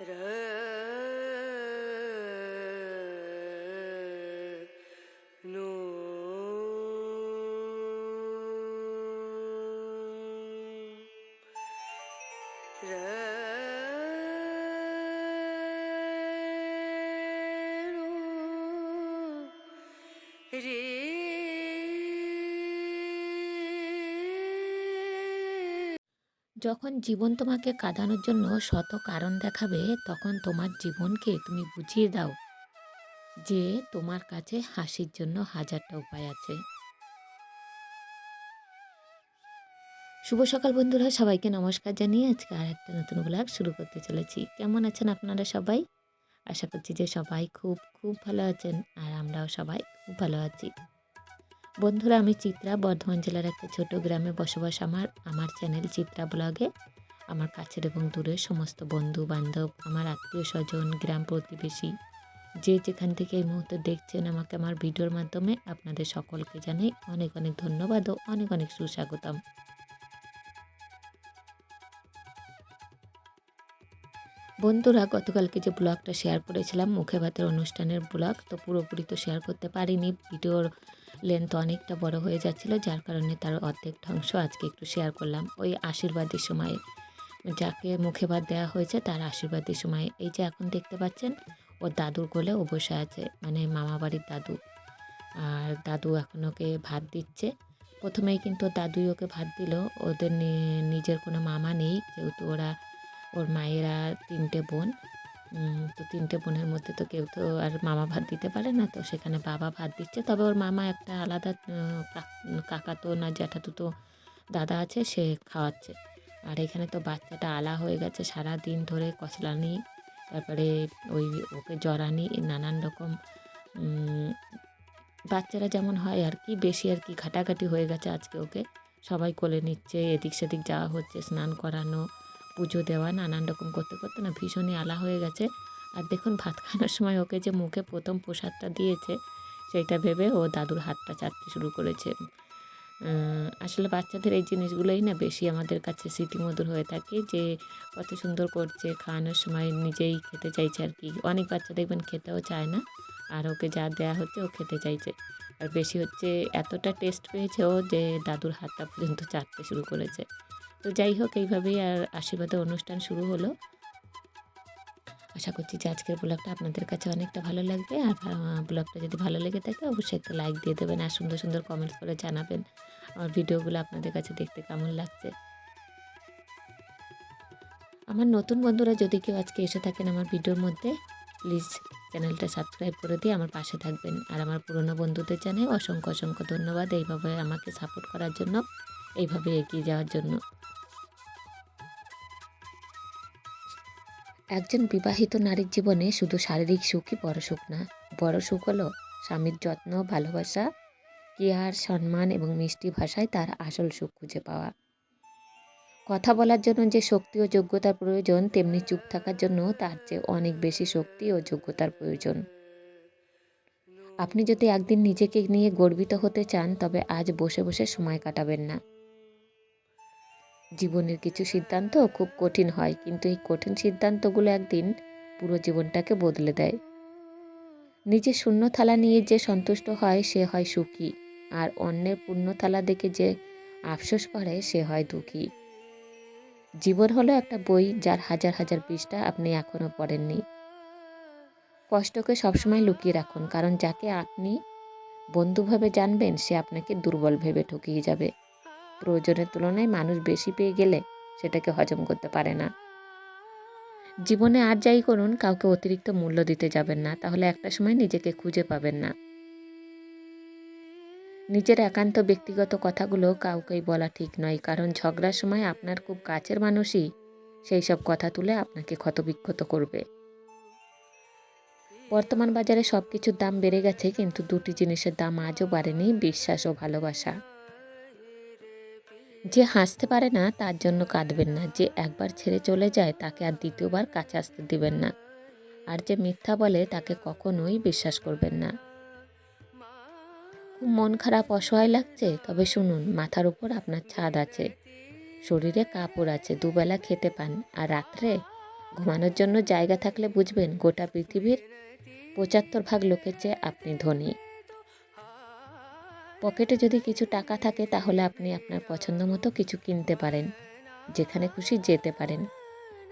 No যখন জীবন তোমাকে কাঁদানোর জন্য শত কারণ দেখাবে, তখন তোমার জীবনকে তুমি বুঝিয়ে দাও যে তোমার কাছে হাসির জন্য হাজারটা উপায় আছে। শুভ সকাল বন্ধুরা, সবাইকে নমস্কার জানিয়ে আজকে আর একটা নতুন ব্লগ শুরু করতে চলেছি। কেমন আছেন আপনারা সবাই? আশা করছি যে সবাই খুব খুব ভালো আছেন আর আমরাও সবাই খুব ভালো আছি। বন্ধুরা, আমি চিত্রা, বর্ধমান জেলার একটা ছোট গ্রামে বসবাস আমার। আমার চ্যানেল চিত্রা ব্লগে আমার কাছের এবং দূরের সমস্ত বন্ধু বান্ধব আমার আত্মীয় স্বজন গ্রাম প্রতিবেশী, যে যেখান থেকে এই মুহূর্তে দেখছেন আমাকে আমার ভিডিওর মাধ্যমে, আপনাদের সকলকে জানাই অনেক অনেক ধন্যবাদ ও অনেক অনেক সুস্বাগতম। বন্ধুরা, গতকালকে যে ব্লগটা শেয়ার করেছিলাম, মুখে ভাতের অনুষ্ঠানের ব্লগ, তো পুরোপুরি তো শেয়ার করতে পারিনি। ভিডিওর লেন্থ অনেকটা বড় হয়ে যাচ্ছিল, যার কারণে তার অর্ধেক অংশ আজকে একটু শেয়ার করলাম ওই আশীর্বাদের সময়। যাকে মুখে ভাত দেওয়া হয়েছে তার আশীর্বাদের সময়। এই যে এখন দেখতে পাচ্ছেন, ওর দাদুর কোলে ও বসে আছে মানে মামা বাড়ির দাদু। আর দাদু এখন ওকে ভাত দিচ্ছে। প্রথমেই কিন্তু দাদুই ওকে ভাত দিল। ওদের নিজের কোনো মামা নেই, যেহেতু ওরা, ওর মায়েরা তিনটে বোন। তো তিনটে বোনের মধ্যে তো কেউ তো আর মামা ভাত দিতে পারে না, তো সেখানে বাবা ভাত দিচ্ছে। তবে ওর মামা একটা আলাদা কাকা তো না জ্যাঠাতো তো দাদা আছে, সে খাওয়াচ্ছে। আর এখানে তো বাচ্চাটা আলা হয়ে গেছে সারা দিন ধরে কচলানি, তারপরে ওই ওকে জরানি নানান রকম বাচ্চারা যেমন হয় আর কি, বেশি আর কি ঘাটাঘাটি হয়ে গেছে আজকে ওকে। সবাই কোলে নিচ্ছে, এদিক সেদিক যাওয়া হচ্ছে, স্নান করানো পুজো দেওয়া, নানান রকম করতে করতে না ভীষণই আলা হয়ে গেছে। আর দেখুন, ভাত খাওয়ানোর সময় ওকে যে মুখে প্রথম প্রসাদটা দিয়েছে, সেইটা ভেবে ও দাদুর হাতটা চাটতে শুরু করেছে। আসলে বাচ্চাদের এই জিনিসগুলোই না বেশি আমাদের কাছে স্মৃতিমধুর হয়ে থাকে যে কত সুন্দর করছে, খাওয়ানোর সময় নিজেই খেতে চাইছে আর কি। অনেক বাচ্চা দেখবেন খেতেও চায় না, আর ওকে যা দেয়া হচ্ছে ও খেতে চাইছে। আর বেশি হচ্ছে এতটা টেস্ট পেয়েছে ও যে দাদুর হাতটা পর্যন্ত চাটতে শুরু করেছে। তো যাই হোক, এইভাবেই আর আশীর্বাদের অনুষ্ঠান শুরু হলো। আশা করছি যে আজকের ব্লগটা আপনাদের কাছে অনেকটা ভালো লাগবে। আর ব্লগটা যদি ভালো লেগে থাকে, অবশ্যই একটা লাইক দিয়ে দেবেন আর সুন্দর সুন্দর কমেন্টস করে জানাবেন। আমার ভিডিওগুলো আপনাদের কাছে দেখতে কেমন লাগছে? আমার নতুন বন্ধুরা যদি কেউ আজকে এসে থাকেন আমার ভিডিওর মধ্যে প্লিজ চ্যানেলটা সাবস্ক্রাইব করে দিয়ে আমার পাশে থাকবেন। আর আমার পুরনো বন্ধুদের জানাই অসংখ্য অসংখ্য ধন্যবাদ এইভাবে আমাকে সাপোর্ট করার জন্য, এইভাবে এগিয়ে যাওয়ার জন্য। একজন বিবাহিত নারীর জীবনে শুধু শারীরিক সুখই বড় সুখ না, বড় সুখ হলো স্বামীর যত্ন, ভালোবাসা, কেয়ার, সম্মান এবং মিষ্টি ভাষায় তার আসল সুখ খুঁজে পাওয়া। কথা বলার জন্য যে শক্তি ও যোগ্যতার প্রয়োজন, তেমনি চুপ থাকার জন্য তার চেয়ে অনেক বেশি শক্তি ও যোগ্যতার প্রয়োজন। আপনি যদি একদিন নিজেকে নিয়ে গর্বিত হতে চান, তবে আজ বসে বসে সময় কাটাবেন না। জীবনের কিছু সিদ্ধান্ত খুব কঠিন হয়, কিন্তু এই কঠিন সিদ্ধান্তগুলো একদিন পুরো জীবনটাকে বদলে দেয়। নিজের শূন্য থালা নিয়ে যে সন্তুষ্ট হয়, সে হয় সুখী, আর অন্যের পূর্ণ থালা দেখে যে আফসোস করে, সে হয় দুঃখী। জীবন হলো একটা বই যার হাজার হাজার পৃষ্ঠা আপনি এখনও পড়েননি। কষ্টকে সবসময় লুকিয়ে রাখুন, কারণ যাকে আপনি বন্ধুভাবে জানবেন, সে আপনাকে দুর্বল ভেবে ঠকিয়ে যাবে। প্রয়োজনের তুলনায় মানুষ বেশি পেয়ে গেলে সেটাকে হজম করতে পারে না। জীবনে আর যাই করুন, কাউকে অতিরিক্ত মূল্য দিতে যাবেন না, তাহলে একটা সময় নিজেকে খুঁজে পাবেন না। নিজের একান্ত ব্যক্তিগত কথাগুলো কাউকেই বলা ঠিক নয়, কারণ ঝগড়ার সময় আপনার খুব কাছের মানুষই সেই সব কথা তুলে আপনাকে ক্ষতবিক্ষত করবে। বর্তমান বাজারে সব কিছুর দাম বেড়ে গেছে, কিন্তু দুটি জিনিসের দাম আজও বাড়েনি, বিশ্বাস ও ভালোবাসা। যে হাসতে পারে না, তার জন্য কাঁদবেন না। যে একবার ছেড়ে চলে যায়, তাকে আর দ্বিতীয়বার কাছে আসতে দিবেন না। আর যে মিথ্যা বলে, তাকে কখনোই বিশ্বাস করবেন না। খুব মন খারাপ, অসহায় লাগছে। তবে শুনুন, মাথার উপর আপনার ছাদ আছে। শরীরে কাপড় আছে, দুবেলা খেতে পান। আর রাত্রে ঘুমানোর জন্য জায়গা থাকলে বুঝবেন, গোটা পৃথিবীর পঁচাত্তর ভাগ লোকের চেয়ে আপনি ধনী। পকেটে যদি কিছু টাকা থাকে, তাহলে আপনি আপনার পছন্দ মতো কিছু কিনতে পারেন, যেখানে খুশি যেতে পারেন।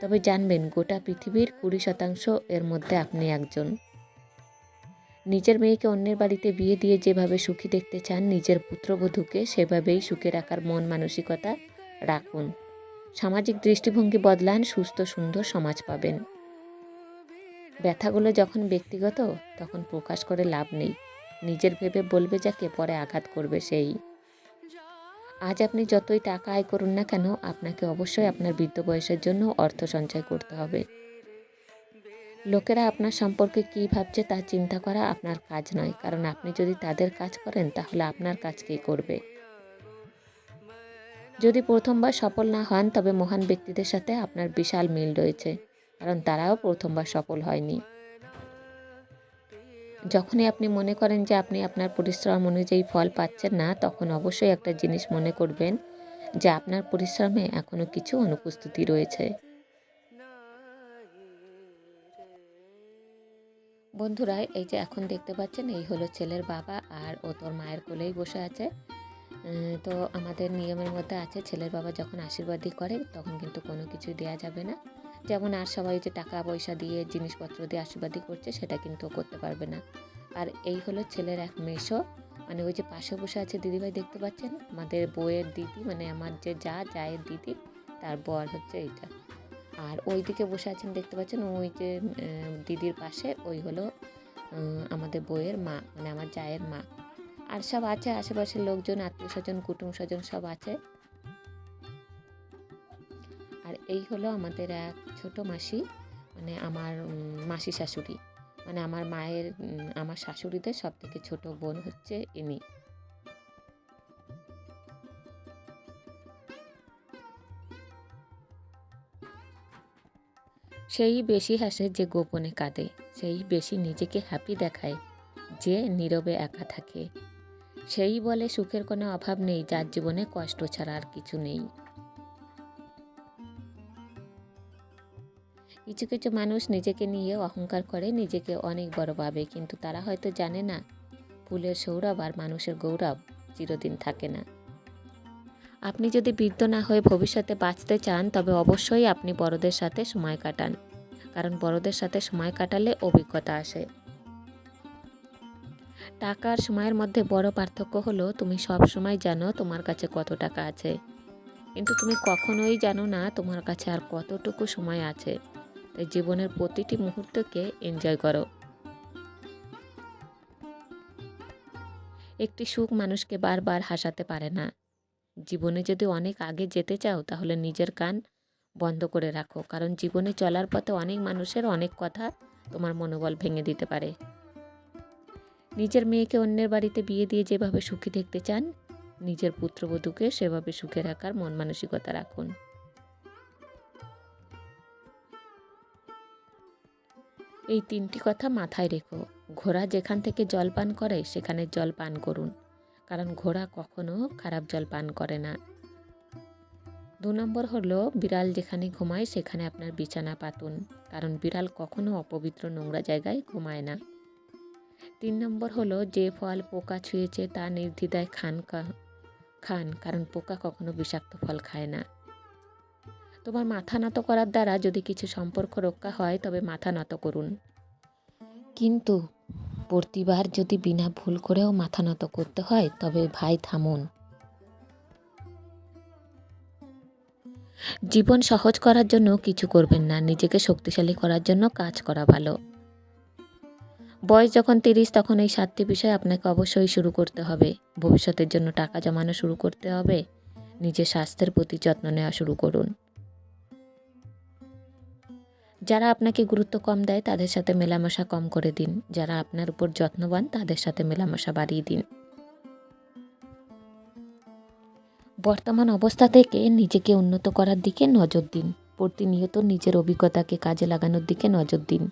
তবে জানবেন, গোটা পৃথিবীর কুড়ি শতাংশ এর মধ্যে আপনি একজন। নিজের মেয়েকে অন্যের বাড়িতে বিয়ে দিয়ে যেভাবে সুখী দেখতে চান, নিজের পুত্রবধূকে সেভাবেই সুখে রাখার মন মানসিকতা রাখুন। সামাজিক দৃষ্টিভঙ্গি বদলান, সুস্থ, সুন্দর সমাজ পাবেন। ব্যথাগুলো যখন ব্যক্তিগত, তখন প্রকাশ করে লাভ নেই। নিজের ভেবে বলবে যাকে পরে আঘাত করবে সেই। আজ আপনি যতই টাকা আয় করুন না কেন, আপনাকে অবশ্যই আপনার বৃদ্ধ বয়সের জন্য অর্থ সঞ্চয় করতে হবে। লোকেরা আপনার সম্পর্কে কী ভাবছে তা চিন্তা করা আপনার কাজ নয়, কারণ আপনি যদি তাদের কাজ করেন, তাহলে আপনার কাজ কে করবে? যদি প্রথমবার সফল না হন, তবে মহান ব্যক্তিদের সাথে আপনার বিশাল মিল রয়েছে, কারণ তারাও প্রথমবার সফল হয়নি। যখনই আপনি মনে করেন যে আপনি আপনার পরিশ্রম অনুযায়ী ফল পাচ্ছেন না, তখন অবশ্যই একটা জিনিস মনে করবেন যে আপনার পরিশ্রমে এখনও কিছু অনুপস্থিতি রয়েছে। বন্ধুরা, এই যে এখন দেখতে পাচ্ছেন, এই হলো ছেলের বাবা আর ও তোর মায়ের কোলেই বসে আছে। তো আমাদের নিয়মের মধ্যে আছে, ছেলের বাবা যখন আশীর্বাদই করে, তখন কিন্তু কোনো কিছু দেওয়া যাবে না। যেমন আর সবাই যে টাকা পয়সা দিয়ে, জিনিসপত্র দিয়ে আশীর্বাদই করছে, সেটা কিন্তু করতে পারবে না। আর এই হলো ছেলের এক মেশো মানে ওই যে পাশে বসে আছে দিদিভাই দেখতে পাচ্ছেন? আমাদের বউয়ের দিদি মানে আমার যে যা জায়ের দিদি, তার বর হচ্ছে এইটা। আর ওই দিকে বসে আছেন দেখতে পাচ্ছেন? ওই যে দিদির পাশে ওই হলো আমাদের বউয়ের মা মানে আমার জায়ের মা। আর সব আছে, আশেপাশের লোকজন আত্মীয় স্বজন কুটুম স্বজন সব আছে। এই হলো আমাদের এক ছোট মাসি মানে আমার মাসি শাশুড়ি। মানে আমার মায়ের আমার শাশুড়িদের সব থেকে ছোট বোন হচ্ছে ইনি। সেই বেশি হাসে যে গোপনে কাঁদে, সেই বেশি নিজেকে হ্যাপি দেখায় যে নীরবে একা থাকে। সেই বলে সুখের কোনো অভাব নেই, যার জীবনে কষ্ট ছাড়া আর কিছু নেই। কিছু কিছু মানুষ নিজেকে নিয়ে অহংকার করে, নিজেকে অনেক বড় ভাবে। কিন্তু তারা হয়তো জানে না, ফুলের সৌরভ আর মানুষের গৌরব চিরদিন থাকে না। আপনি যদি বৃদ্ধ না হয়ে ভবিষ্যতে বাঁচতে চান, তবে অবশ্যই আপনি বড়দের সাথে সময় কাটান। কারণ বড়দের সাথে সময় কাটালে অভিজ্ঞতা আসে। টাকার সময়ের মধ্যে বড় পার্থক্য হলো, তুমি সব সময় জানো তোমার কাছে কত টাকা আছে। কিন্তু তুমি কখনোই জানো না তোমার কাছে আর কতটুকু সময় আছে। তাই জীবনের প্রতিটি মুহূর্তকে এনজয় করো। একটি সুখ মানুষকে বারবার হাসাতে পারে না। জীবনে যদি অনেক আগে যেতে চাও, তাহলে নিজের কান বন্ধ করে রাখো, কারণ জীবনে চলার পথে অনেক মানুষের অনেক কথা তোমার মনোবল ভেঙে দিতে পারে। নিজের মেয়েকে অন্যের বাড়িতে বিয়ে দিয়ে যেভাবে সুখী দেখতে চান, নিজের পুত্রবধূকে সেভাবে সুখে রাখার মন মানসিকতা রাখুন। এই তিনটি কথা মাথায় রেখো। ঘোড়া যেখান থেকে জল পান করে, সেখানে জল পান করুন। কারণ ঘোড়া কখনো খারাপ জল পান করে না। দু নম্বর হলো, বিড়াল যেখানে ঘুমায়, সেখানে আপনার বিছানা পাতুন। কারণ বিড়াল কখনো অপবিত্র নোংরা জায়গায় ঘুমায় না। তিন নম্বর হলো, যে ফল পোকা ছুঁয়েছে, তা নির্দ্বিধায় খান খান। কারণ পোকা কখনো বিষাক্ত ফল খায় না। তোমার মাথা নত করার দ্বারা যদি কিছু সম্পর্ক রক্ষা হয়, তবে মাথা নত করুন। কিন্তু প্রতিবার যদি বিনা ভুল করেও মাথা নত করতে হয়, তবে ভাই থামুন। জীবন সহজ করার জন্য কিছু করবেন না, নিজেকে শক্তিশালী করার জন্য কাজ করা ভালো। বয়স যখন তিরিশ, তখন এই সাতটি বিষয় আপনাকে অবশ্যই শুরু করতে হবে। ভবিষ্যতের জন্য টাকা জমানো শুরু করতে হবে। নিজের স্বাস্থ্যের প্রতি যত্ন নেওয়া শুরু করুন। যারা আপনাকে গুরুত্ব কম দেয়, তাদের সাথে মেলামেশা কম করে দিন। যারা আপনার উপর যত্নবান, তাদের সাথে মেলামেশা বাড়িয়ে দিন। বর্তমান অবস্থা থেকে নিজেকে উন্নত করার দিকে নজর দিন। প্রতিনিয়ত নিজের অভিজ্ঞতাকে কাজে লাগানোর দিকে নজর দিন।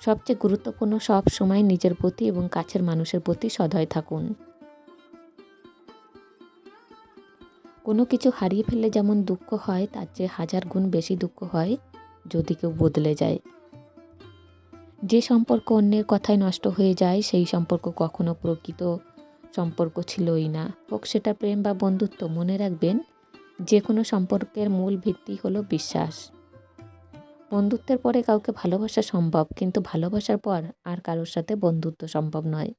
সবচেয়ে গুরুত্বপূর্ণ সব সময় নিজের প্রতি এবং কাছের মানুষের প্রতি সদয় থাকুন। কোনো কিছু হারিয়ে ফেললে যেমন দুঃখ হয়, তার চেয়ে হাজার গুণ বেশি দুঃখ হয়। যদি কেউ বদলে যায়। যে সম্পর্ক অন্যের কথায় নষ্ট হয়ে যায়, সেই সম্পর্ক কখনো প্রকৃত সম্পর্ক ছিলই না। হোক সেটা প্রেম বা বন্ধুত্ব, মনে রাখবেন যে কোনো সম্পর্কের মূল ভিত্তি হলো বিশ্বাস। বন্ধুত্বের পরে কাউকে ভালোবাসা সম্ভব, কিন্তু ভালোবাসার পর আর কারোর সাথে বন্ধুত্ব সম্ভব নয়।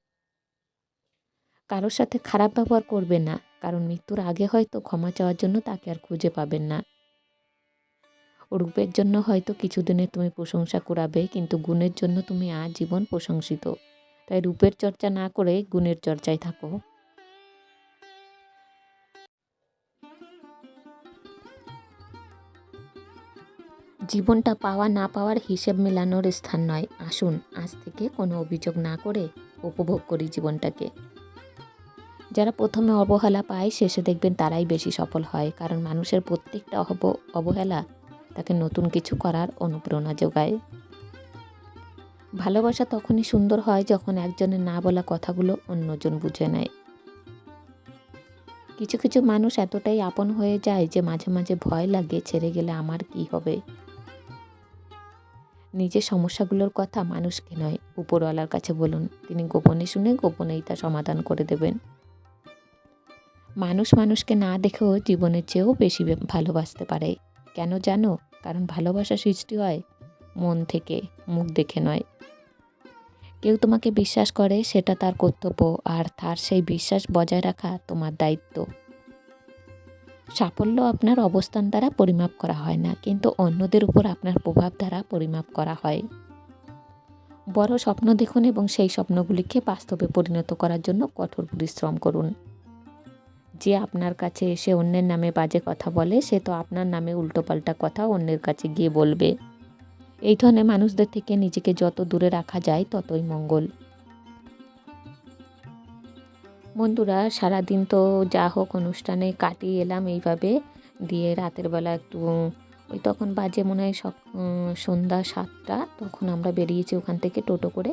কারোর সাথে খারাপ ব্যবহার করবে না, কারণ মৃত্যুর আগে হয়তো ক্ষমা চাওয়ার জন্য তাকে আর খুঁজে পাবেন না। রূপের জন্য হয়তো কিছুদিনে তুমি প্রশংসা কুড়াবে, কিন্তু গুণের জন্য তুমি আজীবন প্রশংসিত। তাই রূপের চর্চা না করে গুণের চর্চায় থাকো। জীবনটা পাওয়া না পাওয়ার হিসেব মেলানোর স্থান নয়। আসুন, আজ থেকে কোনো অভিযোগ না করে উপভোগ করি জীবনটাকে। যারা প্রথমে অবহেলা পায়, শেষে দেখবেন তারাই বেশি সফল হয়, কারণ মানুষের প্রত্যেকটা অব, অবহেলা তাকে নতুন কিছু করার অনুপ্রেরণা যোগায়। ভালোবাসা তখনই সুন্দর হয় যখন একজনের না বলা কথাগুলো অন্যজন বুঝে নেয়। কিছু কিছু মানুষ এতটাই আপন হয়ে যায় যে মাঝে মাঝে ভয় লাগে ছেড়ে গেলে আমার কি হবে? নিজের সমস্যাগুলোর কথা মানুষকে নয়, উপরওয়ালার কাছে বলুন। তিনি গোপনে শুনে গোপনেই তা সমাধান করে দেবেন। মানুষ মানুষকে না দেখেও জীবনের চেয়েও বেশি ভালোবাসতে পারে। কেন জানো? কারণ ভালোবাসা সৃষ্টি হয় মন থেকে, মুখ দেখে নয়। কেউ তোমাকে বিশ্বাস করে, সেটা তার কর্তব্য, আর তার সেই বিশ্বাস বজায় রাখা তোমার দায়িত্ব। সাফল্য আপনার অবস্থান দ্বারা পরিমাপ করা হয় না, কিন্তু অন্যদের উপর আপনার প্রভাব দ্বারা পরিমাপ করা হয়। বড় স্বপ্ন দেখুন এবং সেই স্বপ্নগুলিকে বাস্তবে পরিণত করার জন্য কঠোর পরিশ্রম করুন। যে আপনার কাছে এসে অন্যের নামে বাজে কথা বলে, সে তো আপনার নামে উল্টোপাল্টা কথা অন্যের কাছে গিয়ে বলবে। এই ধরনের মানুষদের থেকে নিজেকে যত দূরে রাখা যায়, ততই মঙ্গল। বন্ধুরা, সারাদিন তো যা হোক অনুষ্ঠানে কাটিয়ে এলাম এইভাবে। দিয়ে রাতের বেলা একটু, ওই তখন বাজে মনে হয় সন্ধ্যা সাতটা, তখন আমরা বেরিয়েছি ওখান থেকে টোটো করে।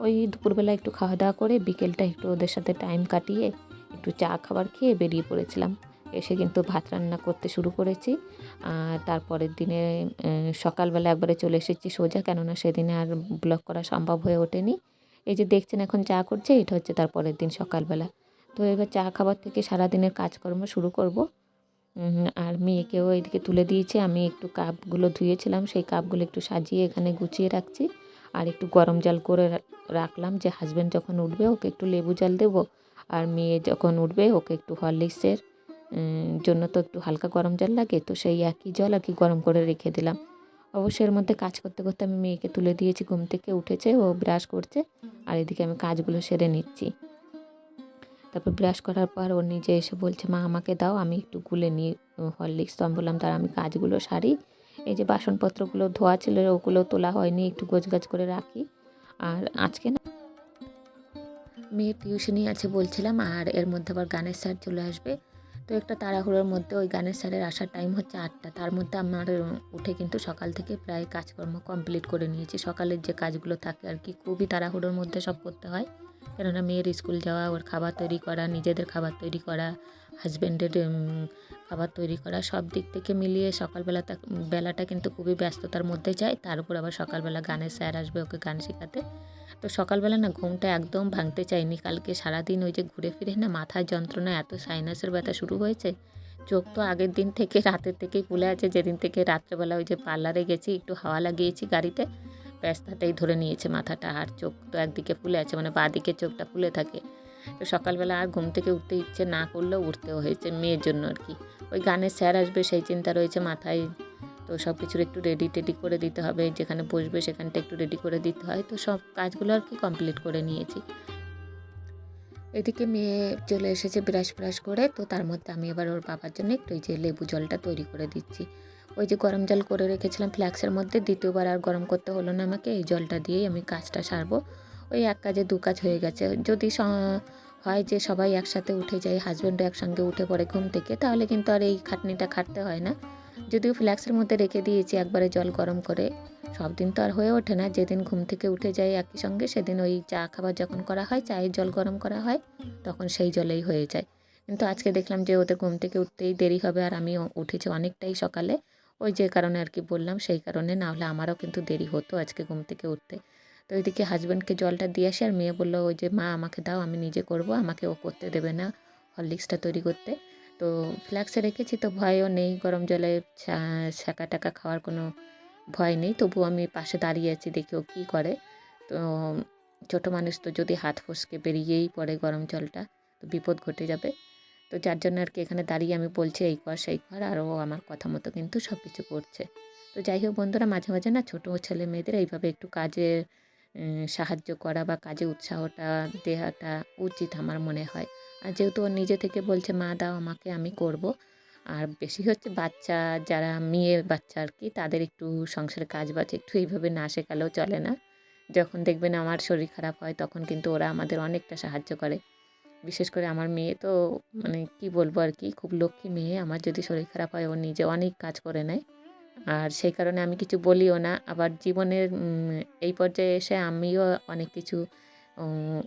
ওই দুপুরবেলা একটু খাওয়া দাওয়া করে, বিকেলটা একটু ওদের সাথে টাইম কাটিয়ে একটু চা খাবার খেয়ে বেরিয়ে পড়েছিলাম। এসে কিন্তু ভাত রান্না করতে শুরু করেছি। আর তারপরের দিনে সকালবেলা একবারে চলে এসেছি সোজা, কেননা সেদিনে আর ব্লগ করা সম্ভব হয়ে ওঠেনি। এই যে দেখছেন এখন চা করছে, এটা হচ্ছে তার পরের দিন সকালবেলা। তো এবার চা খাবার থেকে সারাদিনের কাজকর্ম শুরু করব। আর মেয়েকেও এদিকে তুলে দিয়েছে। আমি একটু কাপগুলো ধুয়েছিলাম, সেই কাপগুলো একটু সাজিয়ে এখানে গুছিয়ে রাখছি। আর একটু গরম জল করে রাখলাম যে হাজব্যান্ড যখন উঠবে, ওকে একটু লেবু জল দেবো। আর মেয়ে যখন উঠবে, ওকে একটু হরলিক্সের জন্য তো একটু হালকা গরম জল লাগে, তো সেই একই জল আর কি গরম করে রেখে দিলাম। অবশ্যই এর মধ্যে কাজ করতে করতে আমি মেয়েকে তুলে দিয়েছি, ঘুম থেকে উঠেছে, ও ব্রাশ করছে, আর এদিকে আমি কাজগুলো সেরে নিচ্ছি। তারপর ব্রাশ করার পর ও নিজে এসে বলছে, মা, আমাকে দাও, আমি একটু গুলে নিই হরলিক্স, তো আমি বললাম তার আমি কাজগুলো সারি। এই যে বাসনপত্রগুলো ধোয়া ছিল, ওগুলো তোলা হয়নি, একটু গোছগাছ করে রাখি। আর আজকে না মেয়ের টিউশনই আছে বলছিলাম, আর এর মধ্যে আবার গানের স্যার চলে আসবে। তো একটা তাড়াহুড়োর মধ্যে ওই গানের স্যারের আসার টাইম হচ্ছে আটটা। তার মধ্যে আমার উঠে কিন্তু সকাল থেকে প্রায় কাজকর্ম কমপ্লিট করে নিয়েছি। সকালের যে কাজগুলো থাকে আর কি, খুবই তাড়াহুড়োর মধ্যে সব করতে হয়। কেননা মেয়ের স্কুল যাওয়া, ওর খাবার তৈরি করা, নিজেদের খাবার তৈরি করা হাজব্যান্ডের খাবার তৈরি করা সব দিক থেকে মিলিয়ে সকালবেলা বেলাটা কিন্তু খুবই ব্যস্ততার মধ্যে যায়। তার উপর আবার সকালবেলা গানের স্যার আসবে ওকে গান শেখাতে। তো সকালবেলা না ঘুমটা একদম ভাঙতে চাইনি। কালকে সারাদিন ওই যে ঘুরে ফিরে না মাথার যন্ত্রণা এত সাইনাসের ব্যথা শুরু হয়েছে। চোখ তো আগের দিন থেকে রাতের থেকেই ফুলে আছে। যেদিন থেকে রাত্রেবেলা ওই যে পার্লারে গেছি, একটু হাওয়া লাগিয়েছি গাড়িতে ব্যাস তাতেই ধরে নিয়েছে মাথাটা। আর চোখ তো একদিকে ফুলে আছে মানে বাঁ দিকে চোখটা ফুলে থাকে। তো সকালবেলা আর ঘুম থেকে উঠতে ইচ্ছে না করলেও উঠতেও হয়েছে, মেয়ের জন্য আর কি। ওই গানের স্যার আসবে, সেই চিন্তা রয়েছে মাথায়। তো সব কিছুর একটু রেডি টেডি করে দিতে হবে, যেখানে বসবে সেখানটা একটু রেডি করে দিতে হয়। তো সব কাজগুলো আর কি কমপ্লিট করে নিয়েছি। এদিকে মেয়ে চলে এসেছে ব্রাশ ব্রাশ করে, তো তার মধ্যে আমি এবার ওর বাবার জন্য একটু ওই যে লেবু জলটা তৈরি করে দিচ্ছি। ওই যে গরম জল করে রেখেছিলাম ফ্ল্যাক্সের মধ্যে, দ্বিতীয়বার আর গরম করতে হলো না আমাকে, এই জলটা দিয়েই আমি কাজটা সারবো। ওই এক কাজে দু কাজ হয়ে গেছে। যদি হয় যে সবাই একসাথে উঠে যায় হাজব্যান্ডও একসঙ্গে উঠে পড়ে ঘুম থেকে, তাহলে কিন্তু আর এই খাটনিটা খাটতে হয় না। যদিও ফ্ল্যাক্সের মধ্যে রেখে দিয়েছি একবারে জল গরম করে। সব দিন তো আর হয়ে ওঠে না, যেদিন ঘুম থেকে উঠে যায় একই সঙ্গে, সেদিন ওই চা খাবার যখন করা হয়, চায়ের জল গরম করা হয়, তখন সেই জলেই হয়ে যায়। কিন্তু আজকে দেখলাম যে ওদের ঘুম থেকে উঠতেই দেরি হবে, আর আমি উঠেছি অনেকটাই সকালে। ওই যে কারণে আর কি বললাম, সেই কারণে না হলে আমারও কিন্তু দেরি হতো আজকে ঘুম থেকে উঠতে। তো ওইদিকে হাজব্যান্ডকে জলটা দিয়ে আসি আর মেয়ে বলল, ওই যে মা, আমাকে দাও, আমি নিজে করব, আমাকে ও করতে দেবে না হরলিক্সটা তৈরি করতে। তো ফ্ল্যাক্সে রেখেছি, তো ভয়ও নেই, গরম জলে ছাকা টাকা খাওয়ার কোনো ভয় নেই। তবু আমি পাশে দাঁড়িয়ে আছি, দেখি ও কী করে। তো ছোটো মানুষ তো যদি হাত ফসকে বেরিয়েই পড়ে গরম জলটা, তো বিপদ ঘটে যাবে। তো যার জন্য আর কি এখানে দাঁড়িয়ে আমি বলছি, এই কর, সেই কর। আর ও আমার কথা মতো কিন্তু সব কিছু করছে। তো যাই হোক বন্ধুরা, মাঝে মাঝে না ছোটো ছেলে মেয়েদের এইভাবে একটু কাজে সাহায্য করা বা কাজে উৎসাহটা দেওয়াটা উচিত আমার মনে হয়। আর যেহেতু ও নিজে থেকে বলছে, মা, দাও, আমাকে, আমি করব। আর বেশি হচ্ছে বাচ্চা, যারা মেয়ে বাচ্চা আর কি, তাদের একটু সংসারে কাজ বাজ একটু এইভাবে না শেখালেও চলে না। যখন দেখবেন আমার শরীর খারাপ হয়, তখন কিন্তু ওরা আমাদের অনেকটা সাহায্য করে। বিশেষ করে আমার মেয়ে তো মানে কি বলব আর কি, খুব লক্ষ্মী মেয়ে। আমার যদি শরীর খারাপ হয়, ও নিজে অনেক কাজ করে নেয়। আর সেই কারণে আমি কিছু বলিও না। আবার জীবনের এই পর্যায়ে এসে আমিও অনেক কিছু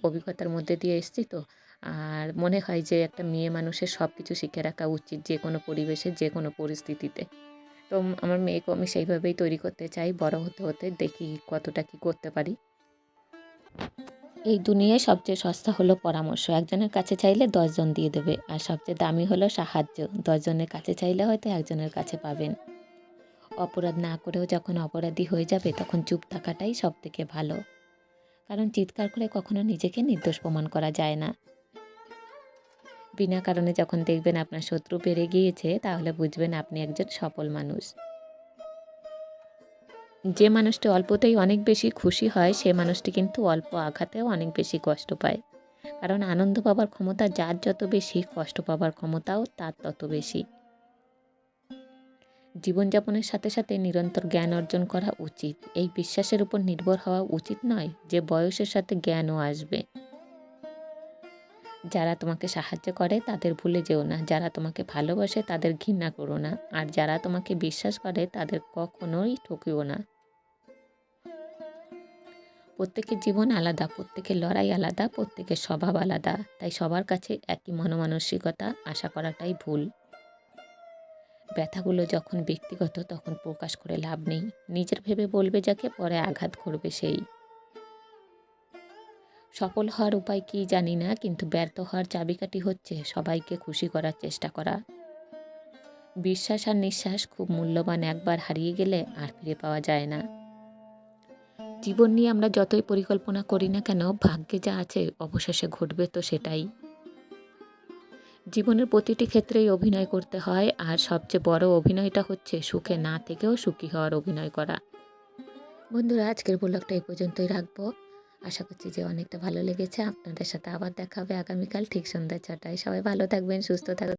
অভিজ্ঞতার মধ্যে দিয়ে এসেছি তো। আর মনে হয় যে একটা মেয়ে মানুষের সব কিছু শিখে রাখা উচিত যে কোনো পরিবেশে, যে কোনো পরিস্থিতিতে। তো আমার মেয়েকেও আমি সেইভাবেই তৈরি করতে চাই, বড় হতে হতে, দেখি কতটা কি করতে পারি। এই দুনিয়ায় সবচেয়ে সস্তা হলো পরামর্শ। একজনের কাছে চাইলে দশজন দিয়ে দেবে, আর সবচেয়ে দামি হলো সাহায্য। দশজনের কাছে চাইলে হয়তো একজনের কাছে পাবেন। অপরাধ না করেও যখন অপরাধী হয়ে যাবে, তখন চুপ থাকাটাই সব থেকে ভালো। কারণ চিৎকার করে কখনো নিজেকে নির্দোষ প্রমাণ করা যায় না। বিনা কারণে যখন দেখবেন আপনার শত্রু বেড়ে গিয়েছে, তাহলে বুঝবেন আপনি একজন সফল মানুষ। যে মানুষটি অল্পতেই অনেক বেশি খুশি হয়, সে মানুষটি কিন্তু অল্প আঘাতেও অনেক বেশি কষ্ট পায়। কারণ আনন্দ পাবার ক্ষমতা যার যত বেশি, কষ্ট পাবার ক্ষমতাও তার তত বেশি। জীবনযাপনের সাথে সাথে নিরন্তর জ্ঞান অর্জন করা উচিত। এই বিশ্বাসের উপর নির্ভর হওয়া উচিত নয় যে বয়সের সাথে জ্ঞানও আসবে। যারা তোমাকে সাহায্য করে তাদের ভুলে যেও না। যারা তোমাকে ভালোবাসে তাদের ঘৃণা করো না। আর যারা তোমাকে বিশ্বাস করে তাদের কখনোই ঠকিও না। প্রত্যেকের জীবন আলাদা, প্রত্যেকের লড়াই আলাদা, প্রত্যেকের স্বভাব আলাদা। তাই সবার কাছে একই মনমানসিকতা আশা করাটাই ভুল। ব্যথাগুলো যখন ব্যক্তিগত, তখন প্রকাশ করে লাভ নেই। নিজের ভেবে বলবে যাকে, পরে আঘাত করবে সেই। সফল হওয়ার উপায় কি জানি না, কিন্তু ব্যর্থ হওয়ার চাবিকাঠি হচ্ছে সবাইকে খুশি করার চেষ্টা করা। বিশ্বাস আর নিঃশ্বাস খুব মূল্যবান, একবার হারিয়ে গেলে আর ফিরে পাওয়া যায় না। জীবন নিয়ে আমরা যতই পরিকল্পনা করি না কেন, ভাগ্যে যা আছে, অবশেষে ঘটবে তো সেটাই। জীবনের প্রতিটি ক্ষেত্রেই অভিনয় করতে হয়, আর সবচেয়ে বড় অভিনয়টা হচ্ছে সুখে না থেকেও সুখী হওয়ার অভিনয় করা। বন্ধুরা, আজকের ব্লগটা এই পর্যন্তই রাখব। আশা করছি যে অনেকটা ভালো লেগেছে। আপনাদের সাথে আবার দেখা হবে আগামীকাল ঠিক সন্ধ্যা ছটায় সবাই ভালো থাকবেন, সুস্থ থাকবেন।